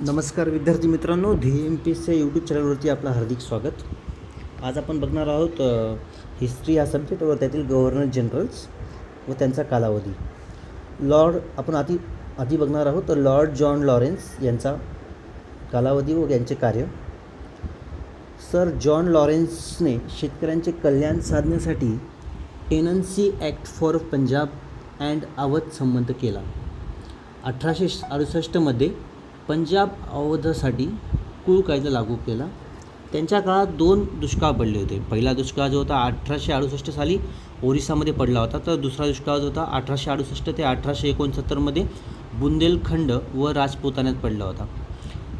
नमस्कार विद्यार्थी मित्रांनो the M P S C YouTube चॅनलवरती आपलं हार्दिक स्वागत. आज आपण बघणार आहोत हिस्ट्री हा सब्जेक्ट व त्यातील गव्हर्नर जनरल्स व त्यांचा कालावधी. लॉर्ड आपण आधी आधी बघणार आहोत लॉर्ड जॉन लॉरेन्स यांचा कालावधी व यांचे कार्य. सर जॉन लॉरेन्सने शेतकऱ्यांचे कल्याण साधण्यासाठी tenancy act for Punjab and Awadh संबंध केला. अठराशे अडुसष्टमध्ये पंजाब अवधसाठी कुळ कायदा लागू केला. त्यांच्या काळात दोन दुष्काळ पडले होते. पहिला दुष्काळ जो होता अठराशे अडुसष्ट साली ओरिसामध्ये पडला होता. तर दुसरा दुष्काळ जो होता अठराशे अडुसष्ट ते अठराशे एकोणसत्तरमध्ये बुंदेलखंड व राजपुतान्यात पडला होता.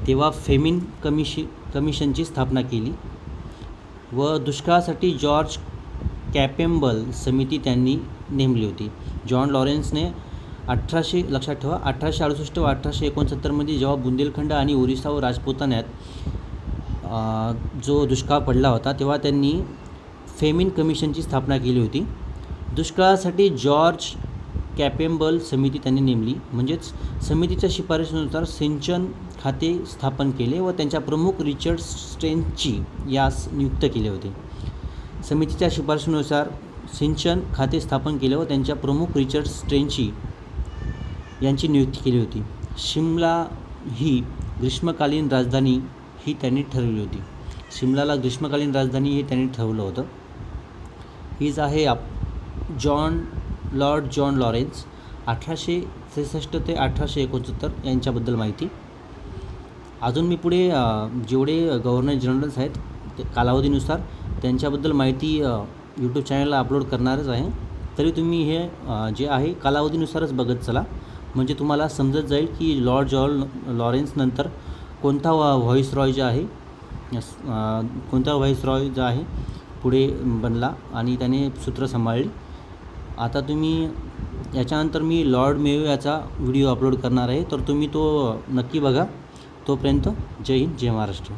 तेव्हा फेमिन कमिशी कमिशनची स्थापना केली व दुष्काळासाठी जॉर्ज कॅपेम्बल समिती त्यांनी नेमली होती. जॉन लॉरेन्सने अठराशे लक्षात ठेवा अठराशे अडुसष्ट व अठराशे एकोणसत्तरमध्ये जेव्हा बुंदेलखंड आणि ओरिसा व राजपुतान्यात जो दुष्काळ पडला होता तेव्हा त्यांनी फेमिन कमिशनची स्थापना केली होती. दुष्काळासाठी जॉर्ज कॅपेम्बल समिती त्यांनी नेमली. म्हणजेच समितीच्या शिफारशीनुसार सिंचन खाते स्थापन केले व त्यांच्या प्रमुख रिचर्ड स्ट्रेंची यास नियुक्त केले होते. समितीच्या शिफारशीनुसार सिंचन खाते स्थापन केले व त्यांच्या प्रमुख रिचर्ड स्ट्रेंची यांची नियुक्ती केली होती. शिमला ही ग्रीष्मकालीन राजधानी ही त्यांनी ठरवली होती. शिमलाला ग्रीष्मकालीन राजधानी हे त्यांनी ठरवलं होतं. हीच आहे आप जॉन लॉर्ड जॉन लॉरेन्स अठराशे त्रेसष्ट ते अठराशे एकोणसत्तर यांच्याबद्दल माहिती. अजून मी पुढे जेवढे गव्हर्नर जनरल्स आहेत ते कालावधीनुसार त्यांच्याबद्दल माहिती यूट्यूब चॅनलला अपलोड करणारच आहे. तरी तुम्ही हे जे आहे कालावधीनुसारच बघत चला. म्हणजे तुम्हाला समजत जाईल की लॉर्ड जॉन लॉरेन्स नंतर कोणता व्हॉइस रॉय जे आहे कोणता व्हॉइस रॉय जो आहे पुढे बनला आणि त्याने सूत्र सांभाळली. आता तुम्ही याच्यानंतर मी लॉर्ड मेयो याचा व्हिडिओ अपलोड करणार आहे तर तुम्ही तो नक्की बघा. तोपर्यंत जय हिंद जय महाराष्ट्र.